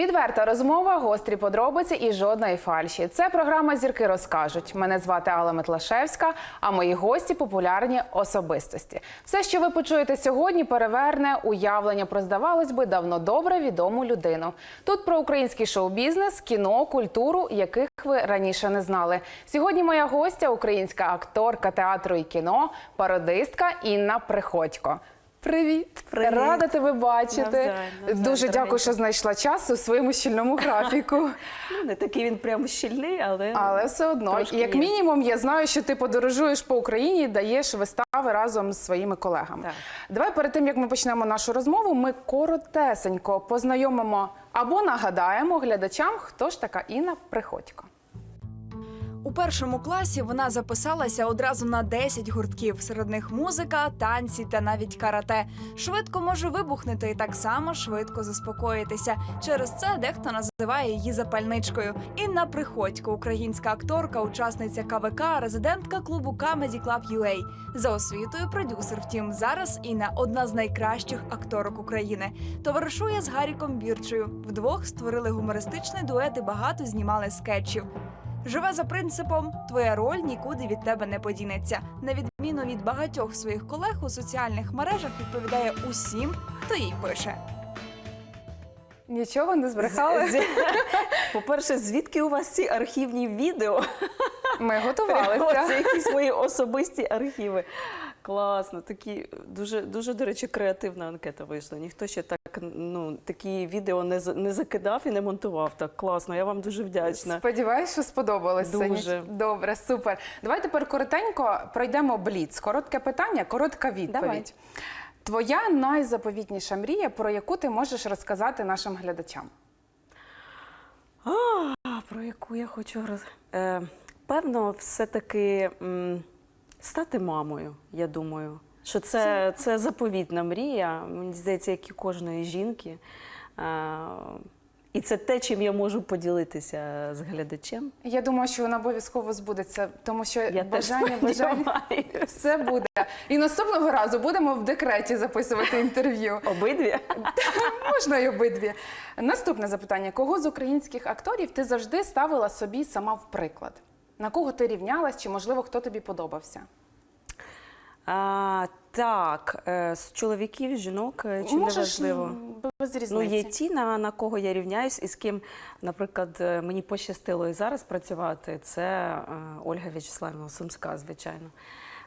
Відверта розмова, гострі подробиці і жодної фальші. Це програма Зірки розкажуть. Мене звати Алла Метлашевська, а мої гості популярні особистості. Все, що ви почуєте сьогодні, переверне уявлення про здавалось би давно добре відому людину. Тут про український шоу-бізнес, кіно, культуру, яких ви раніше не знали. Сьогодні моя гостя, українська акторка театру і кіно, пародистка Інна Приходько. Привіт. Привіт. рада тебе бачити. Навзаєм, навзаєм, Дуже дякую, що знайшла час у своєму щільному графіку. Ну, не такий він прям щільний, але, Але все одно, Трошки як є. мінімум, я знаю, що ти подорожуєш по Україні і даєш вистави разом з своїми колегами. Так. Давай перед тим як ми почнемо нашу розмову, ми коротесенько познайомимо або нагадаємо глядачам, хто ж така Інна Приходько. У першому класі вона записалася одразу на 10 гуртків. Серед них музика, танці та навіть карате. Швидко може вибухнути і так само швидко заспокоїтися. Через це дехто називає її запальничкою. Інна Приходько, українська акторка, учасниця КВК, резидентка клубу Comedy Club UA. За освітою продюсер. Втім, зараз Інна одна з найкращих акторок України. Товаришує з Гаріком Бірчею. Вдвох створили гумористичний дует і багато знімали скетчів. Живе за принципом твоя роль нікуди від тебе не подінеться. На відміну від багатьох своїх колег у соціальних мережах відповідає усім, хто їй пише. Нічого не збрехали. З- По-перше, звідки у вас ці архівні відео? Ми Це готувалися. якісь мої особисті архіви. Класно, такі дуже, дуже, до речі, креативна анкета вийшла. Ніхто ще так ну такі відео не не закидав і не монтував. Так класно. Я вам дуже вдячна. Сподіваюсь, що сподобалося. Дуже. Добре, супер. Давай тепер коротенько пройдемо бліц. Коротке питання, коротка відповідь. Давай. Твоя найзаповітніша мрія, про яку ти можеш розказати нашим глядачам? А, про яку я хочу роз... Е, певно, все-таки стати мамою, я думаю. Що це, це заповітна мрія, мені здається, як і кожної жінки. І це те, чим я можу поділитися з глядачем. Я думаю, що вона обов'язково збудеться, тому що Я бажання, бажання все буде. І наступного разу будемо в декреті записувати інтерв'ю. Обидві? Можна й обидві. Наступне запитання: кого з українських акторів ти завжди ставила собі сама в приклад? На кого ти рівнялась, чи можливо хто тобі подобався? А, так, е, з чоловіків, жінок, е, чи не Можеш важливо? без різниці. Ну, є ті, на, на кого я рівняюсь, і з ким, наприклад, е, мені пощастило і зараз працювати, це Ольга В'ячеславівна Сумська, звичайно.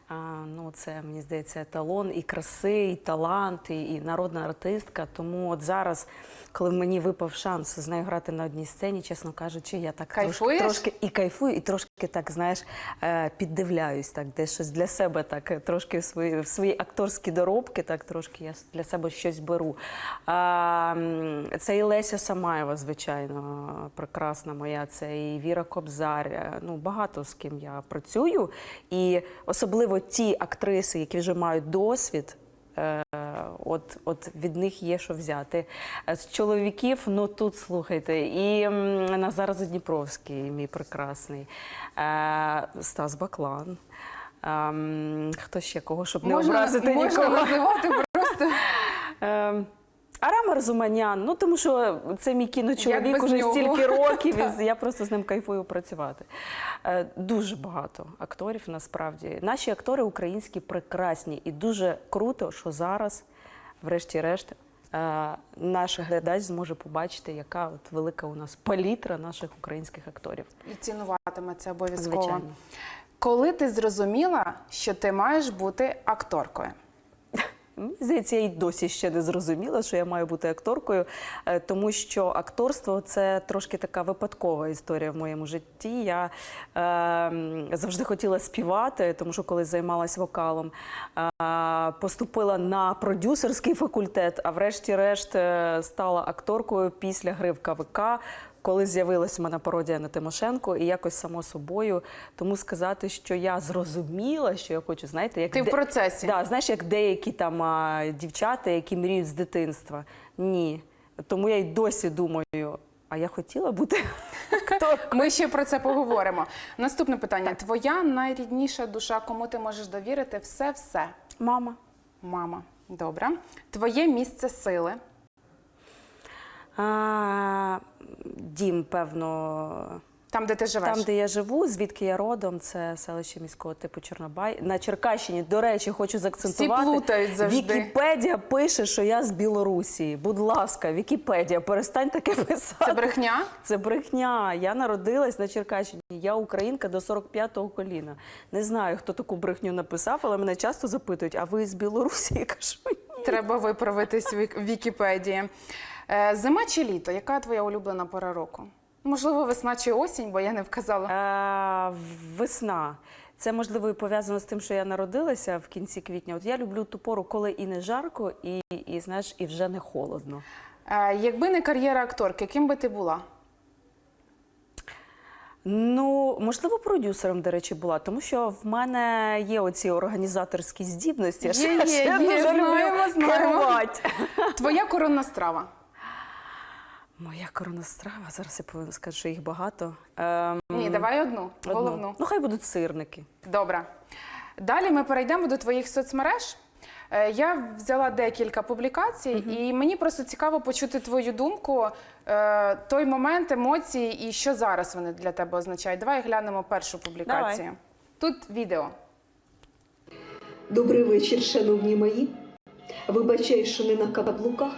А, ну, це, мені здається, еталон і краси, і талант, і, і народна артистка. Тому от зараз, коли мені випав шанс з нею грати на одній сцені, чесно кажучи, я так трошки, трошки і кайфую, і трошки так, знаєш, е, піддивляюсь, так, де щось для себе так, е, трошки в свої, в свої акторські доробки, так трошки я для себе щось беру. А, це і Леся Самаєва, звичайно, прекрасна моя, це і Віра Кобзар. е, Ну, багато з ким я працюю. І особливо ті актриси, які вже мають досвід. Е, От, от від них є що взяти. Е, З чоловіків, ну тут слухайте, і Назар Задніпровський, мій прекрасний, е, Стас Баклан. Хто ще кого, щоб не можна, образити можна нікого. називати просто Арам Арзуманян, ну тому що це мій кіночоловік уже стільки років, і я просто з ним кайфую працювати. Е, Дуже багато акторів насправді. Наші актори українські прекрасні, і дуже круто, що зараз, врешті-решт, е, наш глядач зможе побачити, яка от велика у нас палітра наших українських акторів. і цінуватиме це обов'язково. Звичайно. Коли ти зрозуміла, що ти маєш бути акторкою? Мені здається, я й досі ще не зрозуміла, що я маю бути акторкою, е, тому що акторство це трошки така випадкова історія в моєму житті. Я е, завжди хотіла співати, тому що коли займалась вокалом, е, поступила на продюсерський факультет, а врешті-решт е, стала акторкою після гри в КВК. Коли з'явилася в мене пародія на Тимошенко, і якось само собою, тому сказати, що я зрозуміла, що я хочу, знаєте, як Ти в процесі. Да, знаєш, як деякі там а, дівчата, які мріють з дитинства. Ні. Тому я й досі думаю, а я хотіла бути. Ми ще про це поговоримо. Наступне питання: твоя найрідніша душа, кому ти можеш довірити все-все? Мама. Мама. Добре. Твоє місце сили. А, дім, певно, Там, де ти живеш. там, де я живу, звідки я родом, це селище міського типу Чорнобай. На Черкащині, до речі, хочу заакцентувати. Всі плутають завжди. Вікіпедія пише, що я з Білорусі. Будь ласка, Вікіпедія, перестань таке писати. Це брехня? Це брехня. Я народилась на Черкащині. Я українка до 45-го коліна. Не знаю, хто таку брехню написав, але мене часто запитують: а ви з Білорусі? Я кажу, ні. Треба виправитись в Вік- Вікіпедії. Е, Зима чи літо? Яка твоя улюблена пора року? Можливо, весна чи осінь, бо я не вказала. Е, весна. Це можливо і пов'язано з тим, що я народилася в кінці квітня. От я люблю ту пору, коли і не жарко, і, і знаєш, і вже не холодно. Е, Якби не кар'єра акторки, ким би ти була? Ну, можливо, продюсером, до речі, була, тому що в мене є оці організаторські здібності. Я Є, ще є, є, дуже знаємо, люблю знаємо. керувати. Твоя коронна страва. Моя коронна страва. Зараз я повинна сказати, що їх багато. Ем, Ні, давай одну, одну. головну. Ну, хай будуть сирники. Добре. Далі ми перейдемо до твоїх соцмереж. Е, Я взяла декілька публікацій, і мені просто цікаво почути твою думку, е, той момент, емоції і що зараз вони для тебе означають. Давай глянемо першу публікацію. Тут відео. Добрий вечір, шановні мої. Вибачаю, що не на каблуках.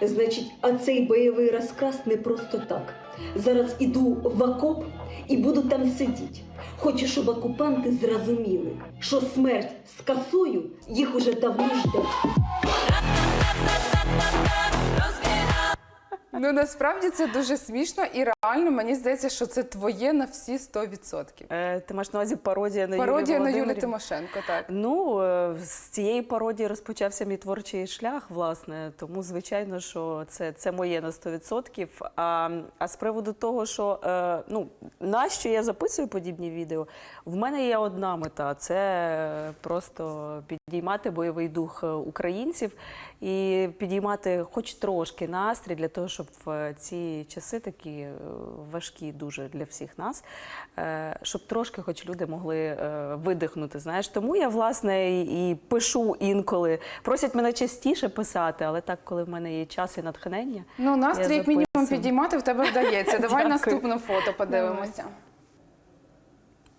Значить, а цей бойовий розказ не просто так. Зараз іду в окоп і буду там сидіти. Хочу, щоб окупанти зрозуміли, що смерть з косою їх уже давно жде. Ну насправді це дуже смішно і реально мені здається, що це твоє на всі 100%. Е, ти маєш на увазі пародія на Пародія Юлію на Володимирівну? Тимошенко, так. Ну, е, з цієї пародії розпочався мій творчий шлях, власне. Тому, звичайно, що це, це моє на 100%. А, а з приводу того, що е, ну, нащо я записую подібні відео, в мене є одна мета це просто підіймати бойовий дух е, українців і підіймати хоч трошки настрій для того, щоб в ці часи такі е, важкі дуже для всіх нас, е, щоб трошки хоч люди могли е, видихнути. Знаєш, тому я власне і, пишу інколи. Просять мене частіше писати, але так, коли в мене є час і натхнення. Ну, настрій, як мінімум, підіймати в тебе вдається. Давай наступне фото подивимося.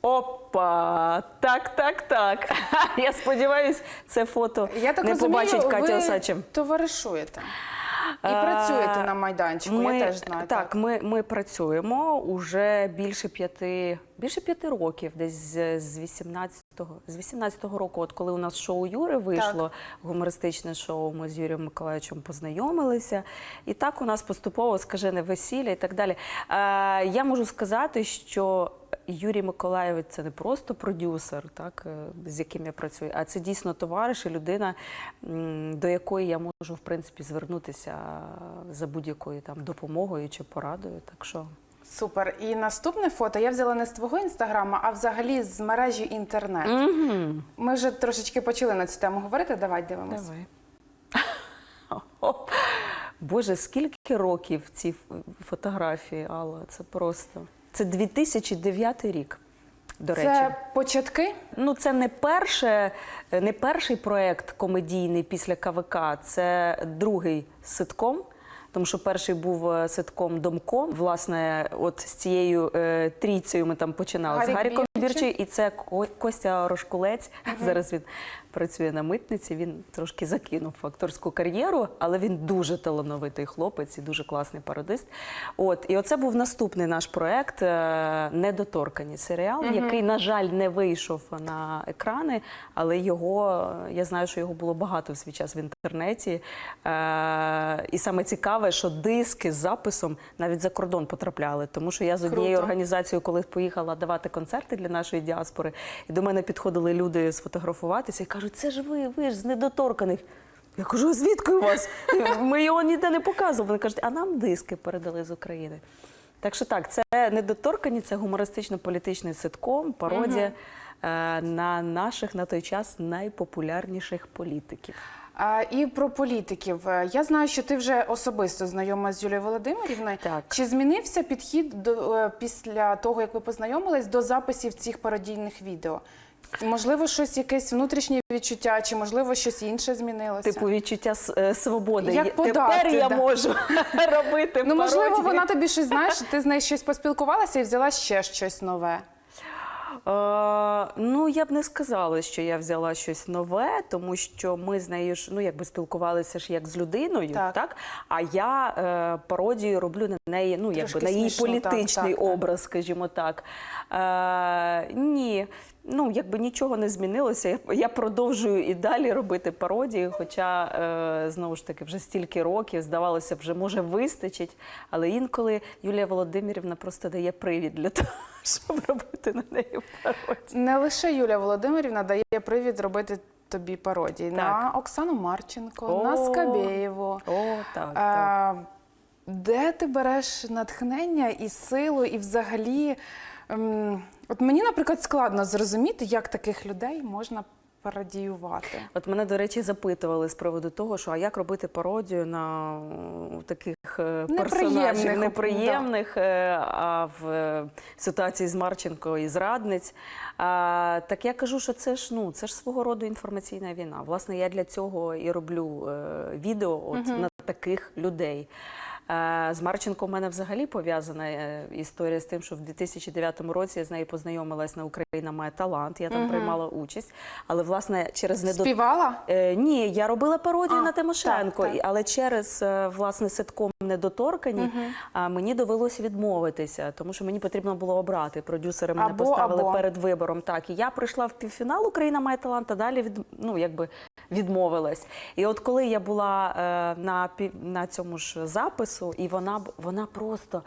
Опа! Так, так, так. Я сподіваюся, це фото Я так не розумію, побачить Катя ви Осадчим. товаришуєте і працюєте на майданчику. Ми, я теж знаю. Так, Ми, ми працюємо уже більше п'яти, більше п'яти років, десь з, з 18-го, з 18-го року, от коли у нас шоу Юри вийшло, гумористичне шоу, ми з Юрієм Миколаївичем познайомилися. І так у нас поступово скажене весілля і так далі. Е, я можу сказати, що Юрій Миколаєвич це не просто продюсер, так, е, з яким я працюю, а це дійсно товариш і людина, до якої я можу в принципі звернутися за будь-якою там допомогою чи порадою. Так що Супер. І наступне фото я взяла не з твого інстаграма, а взагалі з мережі інтернет. угу. Ми вже трошечки почали на цю тему говорити. Давай дивимося. давай. Боже, скільки років ці фотографії, Алла? Це просто. Це 2009 рік, до речі. Це початки. Ну, це не перше, не перший проект комедійний після КВК, це другий ситком. Тому що перший був е, ситком Домком. Власне, от з цією е, трійцею ми там починали з Гаріком Бірчі. І це Ко- Костя Рошкулець. Зараз він працює на митниці. Він трошки закинув акторську кар'єру, але він дуже талановитий хлопець і дуже класний пародист. От і оце був наступний наш проект е, Недоторкані серіал, який, на жаль, не вийшов на екрани, але його я знаю, що його було багато в свій час в інтернеті. Е, і саме цікаве, що диски з записом навіть за кордон потрапляли, тому що я з однією Круто. організацією, коли поїхала давати концерти для нашої діаспори, і до мене підходили люди сфотографуватися і кажуть, це ж ви, ви ж з недоторканих. Я кажу, звідки у вас? Ми його ніде не показували. Вони кажуть, а нам диски передали з України. Так що так, це недоторкані, це гумористично-політичний ситком, пародія на наших на той час найпопулярніших політиків. А, і про політиків. Е, Я знаю, що ти вже особисто знайома з Юлією Володимирівною. Так. Чи змінився підхід до е, після того, як ви познайомились, до записів цих пародійних відео? Можливо, щось якесь внутрішнє відчуття, чи можливо щось інше змінилося? Типу відчуття е, свободи. Як подати, Тепер я да. можу робити ну можливо, вона тобі щось знаєш, ти з нею щось поспілкувалася і взяла ще щось нове. Е, ну, я б не сказала, що я взяла щось нове, тому що ми з нею ж ну якби спілкувалися ж як з людиною, Так. так, а я е, пародію роблю на неї, ну якби Трошки на її смішно, політичний так, так. образ, скажімо так. Е, ні. Ну, якби нічого не змінилося. Я, я продовжую і далі робити пародії, хоча е, знову ж таки вже стільки років, здавалося, вже може вистачить. Але інколи Юлія Володимирівна просто дає привід для того, щоб робити на неї. Не лише Юлія Володимирівна дає привід робити тобі пародії на Оксану Марченко, на О. Скабєєву. О, так, так. Де ти береш натхнення і силу, і взагалі, ем, от мені, наприклад, складно зрозуміти, як таких людей можна пародіювати. От мене, до речі, запитували з приводу того, що а як робити пародію на таких е, Неприємних, персонажів неприємних, е, а в е, ситуації з Марченко і зрадниць. А, так я кажу, що це ж ну це ж свого роду інформаційна війна. Власне, я для цього і роблю е, відео от, на таких людей. Е, З Марченко у мене взагалі пов'язана е, історія з тим, що в 2009 році я з нею познайомилась на Україна має талант. Я там приймала участь. Але власне через недо... Співала? Е, ні, я робила пародію А, на Тимошенко, так, так. але через е, власне ситком недоторкані а, мені довелося відмовитися, тому що мені потрібно було обрати. Продюсери мене Або, поставили або. перед вибором. Так, і я прийшла в півфінал Україна має талант, а далі від ну якби відмовилась. І от коли я була е, на на цьому ж запису, і вона вона просто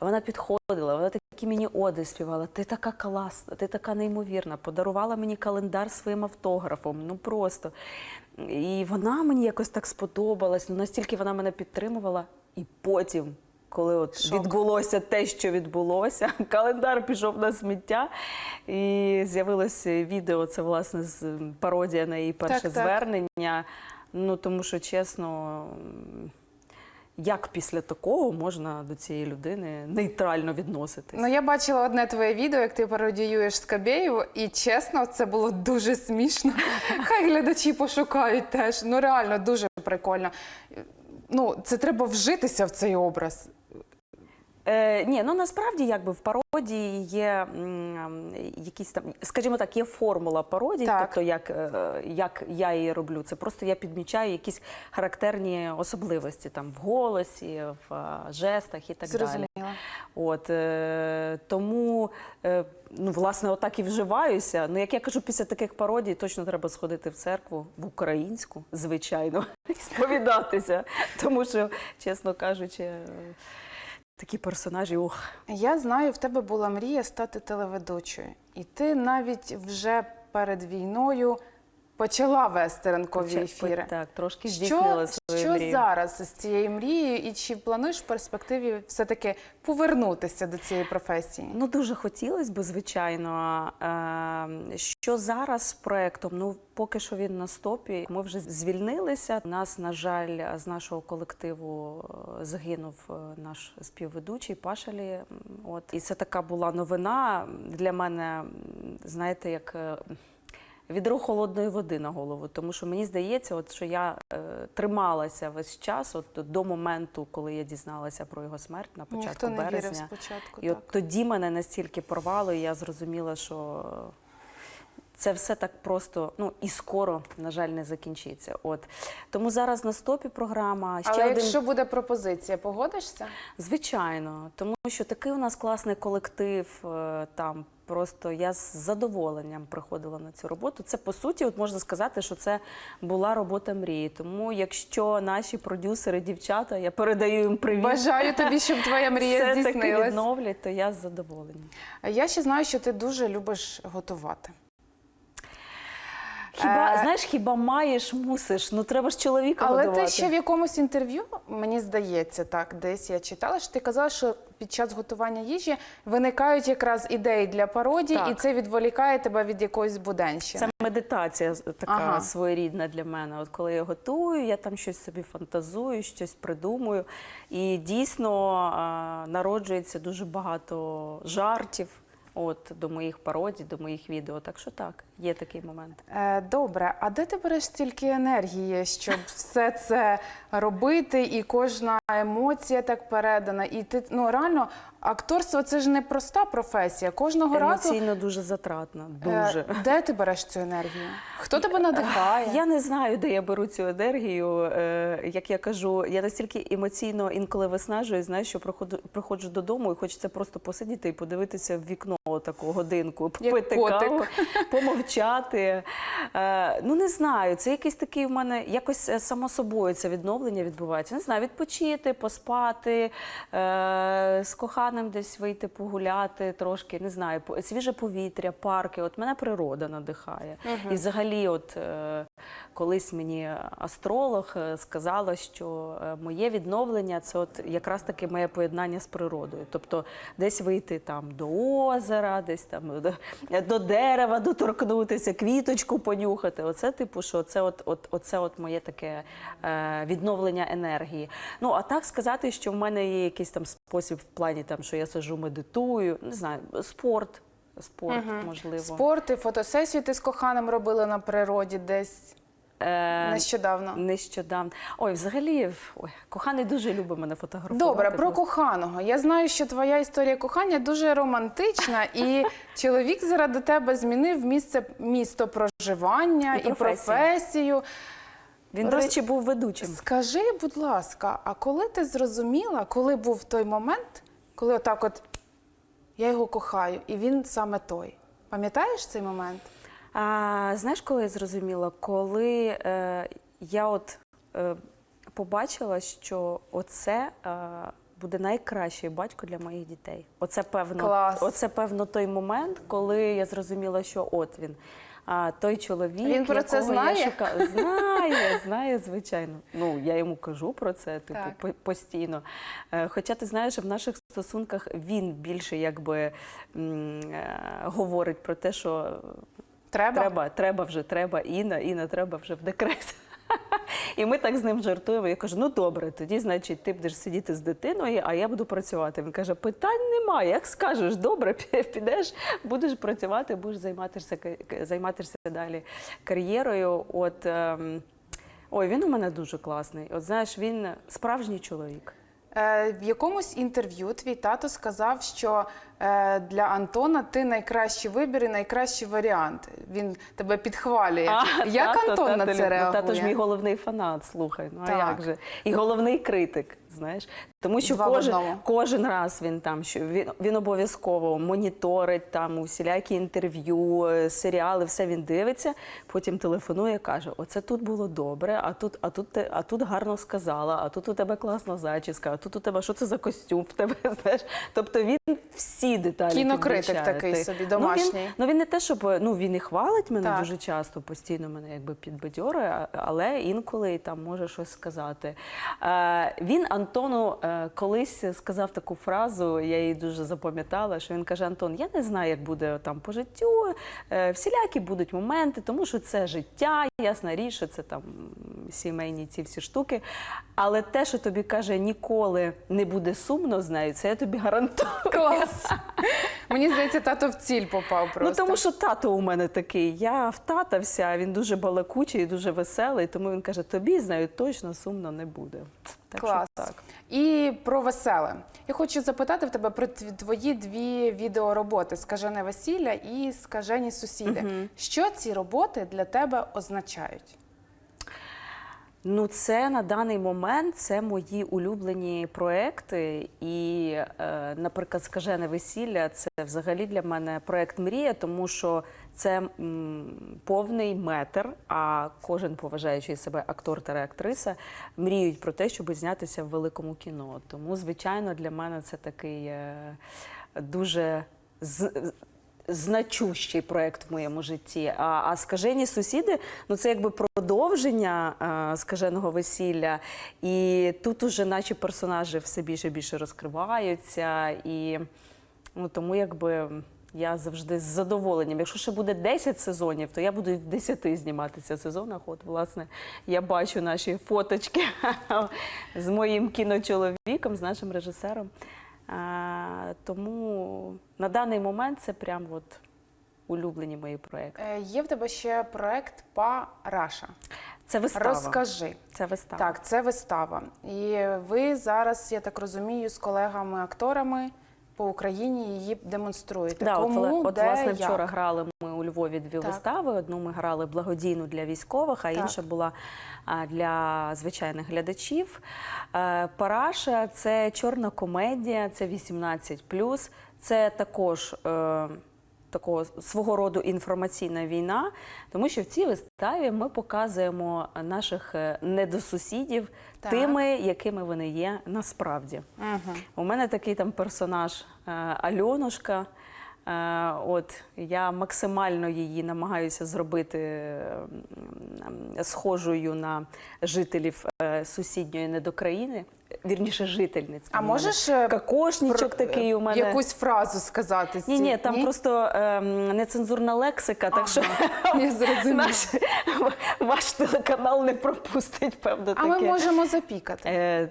вона підходила, вона такі мені оди співала. Ти така класна, ти така неймовірна. Подарувала мені календар своїм автографом. Ну просто. І вона мені якось так сподобалась. Ну настільки вона мене підтримувала. І потім, коли от Шок. відбулося те, що відбулося, календар пішов на сміття, і з'явилося відео. Це власне з пародія на її перше Так, так. звернення. Ну тому що чесно. Як після такого можна до цієї людини нейтрально відноситись? Ну, я бачила одне твоє відео, як ти пародіюєш Скабєєву, і чесно, це було дуже смішно. Хай глядачі пошукають теж. Ну реально дуже прикольно. Ну, це треба вжитися в цей образ. Е, ні, ну насправді якби в пародії є м, якісь там, скажімо так, є формула пародії, Так. тобто як, е, як я її роблю. Це просто я підмічаю якісь характерні особливості там в голосі, в е, жестах і так далі. Зрозуміла. От е, тому е, ну власне отак і вживаюся. Ну як я кажу, після таких пародій точно треба сходити в церкву в українську, звичайно, і сповідатися. Тому що, чесно кажучи, е, такі персонажі, ох. Я знаю, в тебе була мрія стати телеведучою, і ти навіть вже перед війною почала вести ранкові Поча- ефіри. Так, трошки Що, свою що мрію. зараз з цією мрією, і чи плануєш в перспективі все-таки повернутися до цієї професії? Ну дуже хотілося б, звичайно. Е, Що зараз з проектом? Ну поки що він на стопі. Ми вже звільнилися. Нас, на жаль, з нашого колективу е, загинув е, наш співведучий Пашалі. М, От і це така була новина для мене. м, Знаєте, як. е, Відро холодної води на голову, тому що мені здається, от що я е, трималася весь час, от до моменту, коли я дізналася про його смерть на початку Ніхто не березня. вірив спочатку. І так. от тоді мене настільки порвало, і я зрозуміла, що це все так просто ну і скоро, на жаль, не закінчиться. От тому зараз на стопі програма. Ще Але один якщо буде пропозиція, погодишся? звичайно, тому що такий у нас класний колектив. е, Там просто я з задоволенням приходила на цю роботу. Це по суті, от можна сказати, що це була робота мрії. Тому, якщо наші продюсери, дівчата, я передаю їм привіт. Бажаю тобі, щоб твоя мрія все таки відновлять, то я з задоволенням. Я ще знаю, що ти дуже любиш готувати. Хіба Е, знаєш, хіба маєш, мусиш? Ну треба ж чоловіка Але годувати. ти ще в якомусь інтерв'ю, мені здається, так, десь я читала, що ти казала, що під час готування їжі виникають якраз ідеї для пародій, Так. і це відволікає тебе від якоїсь буденщини. Це медитація така Ага. своєрідна для мене. От коли я готую, я там щось собі фантазую, щось придумую. І дійсно народжується дуже багато жартів. От, до моїх пародій, до моїх відео. Так що так, є такий момент. Е, Добре, а де ти береш стільки енергії, щоб все це робити, і кожна емоція так передана? І ти ну реально акторство це ж не проста професія. Кожного разу Емоційно дуже затратно. е, Дуже. де ти береш цю енергію? Хто тебе надихає? Я не знаю, де я беру цю енергію. Е, Як я кажу, я настільки емоційно інколи виснажую, знаєш, що приходжу, приходжу додому і хочеться просто посидіти і подивитися в вікно таку годинку, попити каву, помовчати. Е, Ну не знаю, це якийсь такий в мене якось само собою це відновлення відбувається. Не знаю, відпочити, поспати, е, коханим десь вийти погуляти трошки, не знаю, свіже повітря, парки. От мене природа надихає. І взагалі, от е, колись мені астролог е, сказала, що е, моє відновлення це от якраз таки моє поєднання з природою. Тобто десь вийти там до озера, десь там до, до дерева доторкнутися, квіточку понюхати. Оце типу, що це от, от, оце от моє таке відновлення енергії. Ну а так сказати, що в мене є якийсь там спосіб в плані, там, що я сижу, медитую, не знаю, спорт. Спорт, можливо. Спорти, фотосесію ти з коханим робили на природі десь Е, нещодавно. Нещодавно. Ой, взагалі, ой, коханий дуже любить мене фотографувати. Добре, про просто. коханого. Я знаю, що твоя історія кохання дуже романтична, і чоловік заради тебе змінив місце місто проживання І і, професію. професію. Він, до речі, був ведучим. Скажи, будь ласка, а коли ти зрозуміла, коли був той момент, коли отак от я його кохаю, і він саме той? Пам'ятаєш цей момент? А, знаєш, коли я зрозуміла? Коли е, я от е, побачила, що оце е, буде найкращий батько для моїх дітей. Оце певно, Клас. оце певно той момент, коли я зрозуміла, що от він. А той чоловік, Він про це якого знає? я шукала, знає, знає, звичайно. Ну я йому кажу про це, типу, Так. по- постійно. Е, Хоча ти знаєш, в наших стосунках він більше якби м, е, говорить про те, що Треба? Треба, треба вже, треба, Інна, Інна, треба вже в декрет. І ми так з ним жартуємо. Я кажу: ну добре, тоді, значить, ти будеш сидіти з дитиною, а я буду працювати. Він каже: питань немає. Як скажеш, добре, підеш, будеш працювати, будеш займатися займатися далі кар'єрою. От ем, ой, він у мене дуже класний. От знаєш, він справжній чоловік. Е, в якомусь інтерв'ю твій тато сказав, що для Антона ти найкращий вибір і найкращий варіант. Він тебе підхвалює. Як тато, Антон на тато, це люб- реагує? Тато ж мій головний фанат, слухай. Ну Так. а як же? І головний критик, знаєш. Тому що Два кожен, кожен раз він там, що він, він обов'язково моніторить там усілякі інтерв'ю, е, серіали, все він дивиться, потім телефонує, каже: Оце тут було добре, а тут, а тут, а тут гарно сказала, а тут у тебе класна зачіска, а тут у тебе що це за костюм в тебе, знаєш. Тобто він всі деталі Кінокритик такий собі, Ну, домашній. він, ну він не те, щоб ну він і хвалить мене Так. дуже часто, постійно мене якби підбадьорює, а- але інколи там може щось сказати. Е, він Антону е, колись сказав таку фразу, я її дуже запам'ятала, що він каже: Антон, я не знаю, як буде там по життю, е, всілякі будуть моменти, тому що це життя, ясна річ, що це там сімейні ці всі штуки. Але те, що тобі каже, ніколи не буде сумно з нею, це я тобі гарантую. Клас. Мені здається, тато в ціль попав просто. Ну тому що тато у мене такий. Я втатався, він дуже балакучий, дуже веселий, тому він каже: тобі з нею точно сумно не буде. Так Клас. що так. І про веселе. Я хочу запитати в тебе про твої дві відеороботи Скажене весілля і Скажені сусіди. Що ці роботи для тебе означають? Ну, це на даний момент це мої улюблені проекти. І, е, наприклад, скажене весілля це взагалі для мене проект мрія, тому що це м, повний метр. А кожен поважаючий себе актор та актриса мріють про те, щоб знятися в великому кіно. Тому, звичайно, для мене це такий е, дуже з- значущий проект в моєму житті. А, а скажені сусіди, ну це якби продовження а, скаженого весілля. І тут уже наші персонажі все більше і більше розкриваються. І ну, тому якби. Я завжди з задоволенням. Якщо ще буде 10 сезонів, то я буду в 10 зніматися сезонах. От, власне, я бачу наші фоточки з моїм кіночоловіком, з нашим режисером. Тому на даний момент це прям от улюблені мої проекти. Е, Є в тебе ще проект Параша. Це вистава. Розкажи. Це вистава. Так, це вистава. І ви зараз, я так розумію, з колегами-акторами по Україні її демонструєте. Да, Кому, от, от, де, власне, як? вчора грали ми у Львові дві Так. вистави. Одну ми грали благодійну для військових, а Так. інша була для звичайних глядачів. Е, Параша це чорна комедія, це 18+. Це також. Такого свого роду інформаційна війна, тому що в цій виставі ми показуємо наших е, недосусідів Так. тими, якими вони є насправді. Угу. У мене такий там персонаж е, Альонушка. Е, От я максимально її намагаюся зробити схожою на жителів е, сусідньої недокраїни, вірніше жительниць. А можеш е, про- такий у мене. якусь фразу сказати? Ні, ні, там просто е, нецензурна лексика, так що Я зрозуміла. наш, ваш телеканал не пропустить, певно, А таке. ми можемо запікати. Е,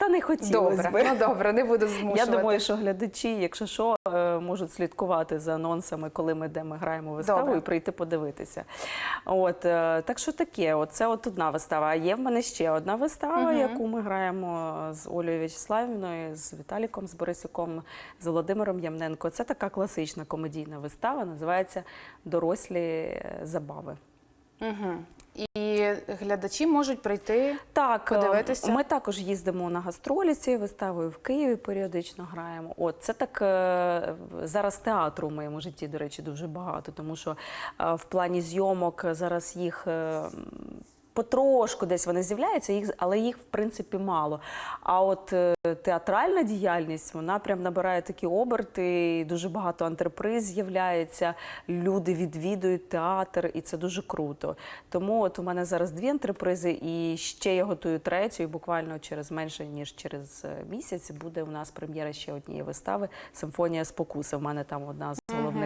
та не хотілося Добре, би. ну добре, не буду змушувати. Я думаю, що глядачі, якщо що, е, можуть слідкувати за анонсами, коли ми де ми граємо виставу, Добре. і прийти подивитися. От е, так що таке, от це от одна вистава. А є в мене ще одна вистава, яку ми граємо з Олею В'ячеславівною, з Віталіком, з Борисюком, з Володимиром Ямненко. Це така класична комедійна вистава, називається Дорослі е, забави. Угу. І глядачі можуть прийти. Так, е, Подивитися? ми також їздимо на гастролі цією виставою в Києві періодично граємо. От це так е, зараз театру в моєму житті, до речі, дуже багато, тому що е, в плані зйомок зараз їх. Потрошку десь вони з'являються, їх, але їх в принципі мало. А от е, театральна діяльність вона прям набирає такі оберти, дуже багато антреприз з'являється. Люди відвідують театр, і це дуже круто. Тому от у мене зараз дві антрепризи, і ще я готую третю. І буквально через менше ніж через е, місяць буде у нас прем'єра ще однієї вистави Симфонія спокуси. У мене там одна з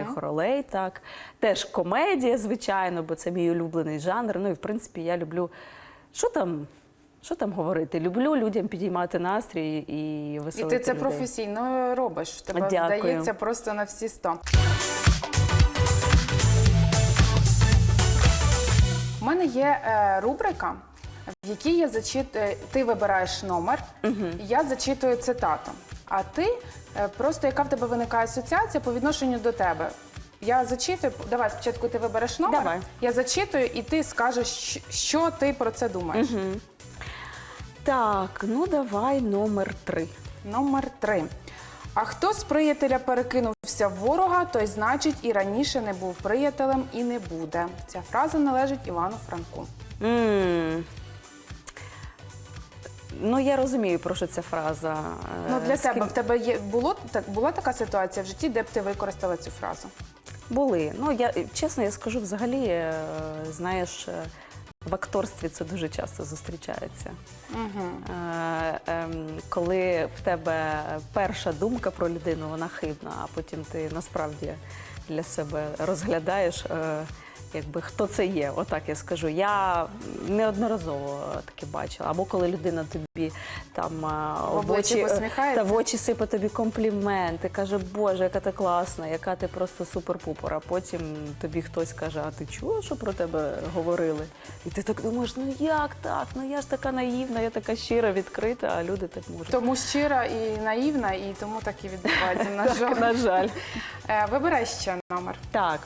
головних ролей. Так теж комедія, звичайно, бо це мій улюблений жанр. Ну і в принципі я люблю. Що там? Що там говорити? Люблю людям підіймати настрій і І ти це людей. професійно робиш. Тебе Дякую. здається просто на всі сто. У мене є е, рубрика, в якій я зачитую. Ти вибираєш номер, я зачитую цитату. А ти е, просто яка в тебе виникає асоціація по відношенню до тебе. Я зачитую. Давай спочатку ти вибереш номер. Давай. Я зачитую, і ти скажеш, що ти про це думаєш. Так, ну давай номер три. Номер три. А хто з приятеля перекинувся в ворога, той значить і раніше не був приятелем і не буде. Ця фраза належить Івану Франку. м Ну, я розумію, про що ця фраза. Е, Ну для з ким- тебе в тебе є було так була така ситуація в житті, де б ти використала цю фразу? Були. Ну, я чесно, я скажу, взагалі, е, знаєш, е, в акторстві це дуже часто зустрічається. Угу. Е, ем, коли в тебе перша думка про людину, вона хибна, а потім ти насправді для себе розглядаєш, е, якби хто це є. Отак я скажу. Я неодноразово таке бачила. Або коли людина тобі там е, В обличчі посміхається? та в очі сипе тобі компліменти, каже, Боже, яка ти класна, яка ти просто супер-пупер. А потім тобі хтось каже, а ти чула, що про тебе говорили? І ти так думаєш, ну як так? Ну я ж така наївна, я така щира, відкрита, а люди так можуть. Тому щира і наївна, і тому так і відбувається. На жаль. на жаль. Е, Вибирай ще номер. Так.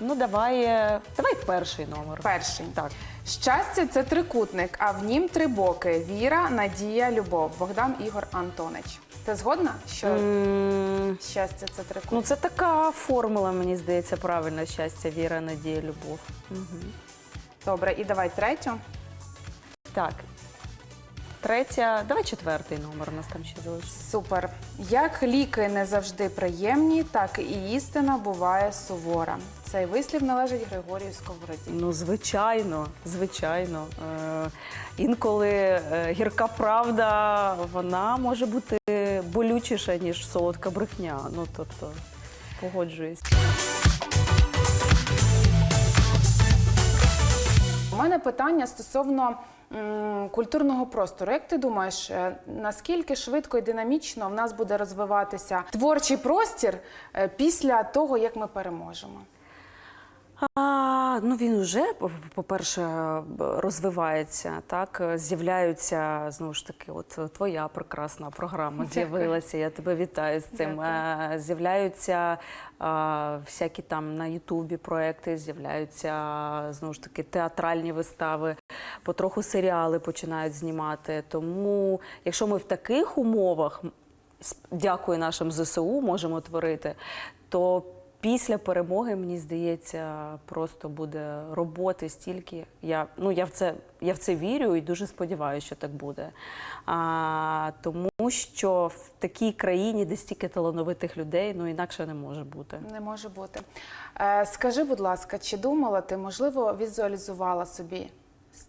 Ну, давай, е, давай перший номер. Перший. Так. Щастя це трикутник, а в нім три боки: віра, надія, любов. Богдан Ігор Антонич. Ти згодна, що М, щастя це трикутник? Ну, це така формула, мені здається, правильно щастя, віра, надія, любов. Добре, і давай третю. Так. Третя, давай четвертий номер, у нас там ще залишився. Супер. Як ліки не завжди приємні, так і істина буває сувора. Цей вислів належить Григорію Сковороді. Ну, звичайно, звичайно. Е, інколи е, гірка правда, вона може бути болючіша, ніж солодка брехня. Ну, тобто, погоджуюсь. Мене питання стосовно культурного простору. Як ти думаєш, е, наскільки швидко і динамічно в нас буде розвиватися творчий простір е, після того, як ми переможемо? А, ну він вже, по- по-перше, розвивається, так, з'являються, знову ж таки, от твоя прекрасна програма з'явилася, я тебе вітаю з цим. Дякую. Е, З'являються а, всякі там на Ютубі проекти, з'являються, знову ж таки, театральні вистави, потроху серіали починають знімати. Тому, якщо ми в таких умовах, дякую нашим ЗСУ, можемо творити, то Після перемоги, мені здається, просто буде роботи стільки. Я, ну, я, в це, я в це вірю і дуже сподіваюся, що так буде. А, тому що в такій країні, де стільки талановитих людей, ну інакше не може бути. Не може бути. Е, скажи, будь ласка, чи думала ти, можливо, візуалізувала собі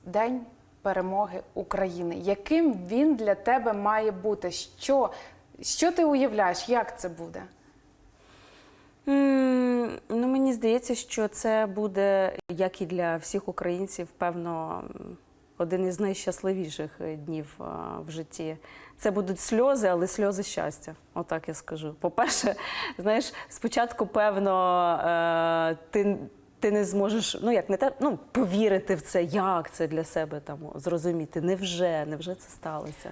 день перемоги України? Яким він для тебе має бути? Що, що ти уявляєш? Як це буде? Ну, мені здається, що це буде, як і для всіх українців, певно, один із найщасливіших е, днів в житті. Це будуть сльози, але сльози щастя. Отак я скажу. По-перше, знаєш, спочатку, певно, е, ти. Ти не зможеш, ну як не те, ну повірити в це, як це для себе там зрозуміти. Невже, невже це сталося?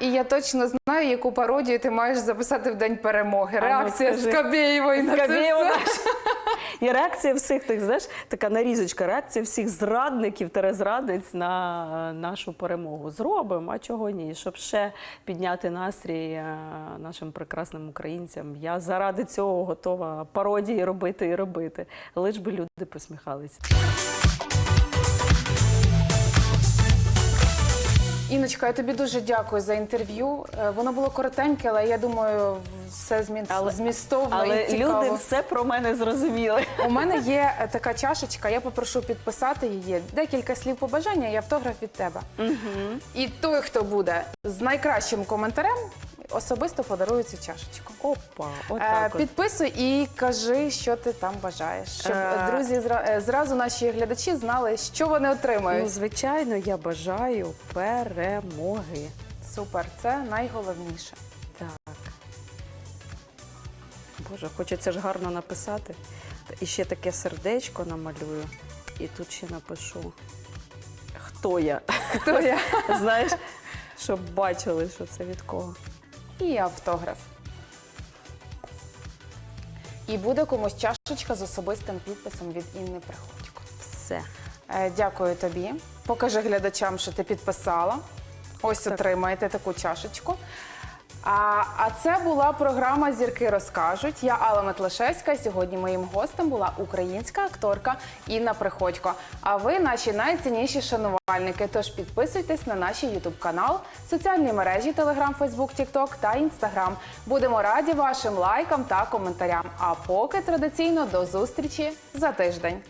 І я точно знаю, яку пародію ти маєш записати в день перемоги. Ну, Реакція скажи. Скабєєвої на це Скабєєва. І реакція всіх тих, знаєш, така нарізочка, реакція всіх зрадників та зрадниць на е, нашу перемогу. Зробимо, а чого ні? Щоб ще підняти настрій е, нашим прекрасним українцям. Я заради цього готова пародії робити і робити. Лиш би люди посміхалися. Іночка, я тобі дуже дякую за інтерв'ю. Е, Воно було коротеньке, але я думаю, все змі... Але- змістовно Але і цікаво. люди все про мене зрозуміли. У мене є е, така чашечка, я попрошу підписати її. Декілька слів побажання і автограф від тебе. І той, хто буде з найкращим коментарем, особисто подарує цю чашечку. Опа, Е, отак. от. Підписуй і кажи, що ти там бажаєш, щоб Е, друзі зра- е, зразу наші глядачі знали, що вони отримають. Ну, звичайно, я бажаю перемоги. Супер, це найголовніше. Так. Боже, хочеться ж гарно написати. І ще таке сердечко намалюю. І тут ще напишу. Хто я? Хто я? Знаєш, щоб бачили, що це від кого. І автограф. І буде комусь чашечка з особистим підписом від Інни Приходько. Все. Е, Дякую тобі. Покажи глядачам, що ти підписала. Ось Так. отримаєте таку чашечку. А, а це була програма Зірки розкажуть. Я Алла Метлашевська. Сьогодні моїм гостем була українська акторка Інна Приходько. А ви наші найцінніші шанувальники. Тож підписуйтесь на наш ютуб канал, соціальні мережі Телеграм, Фейсбук, Тікток та Інстаграм. Будемо раді вашим лайкам та коментарям. А поки традиційно до зустрічі за тиждень.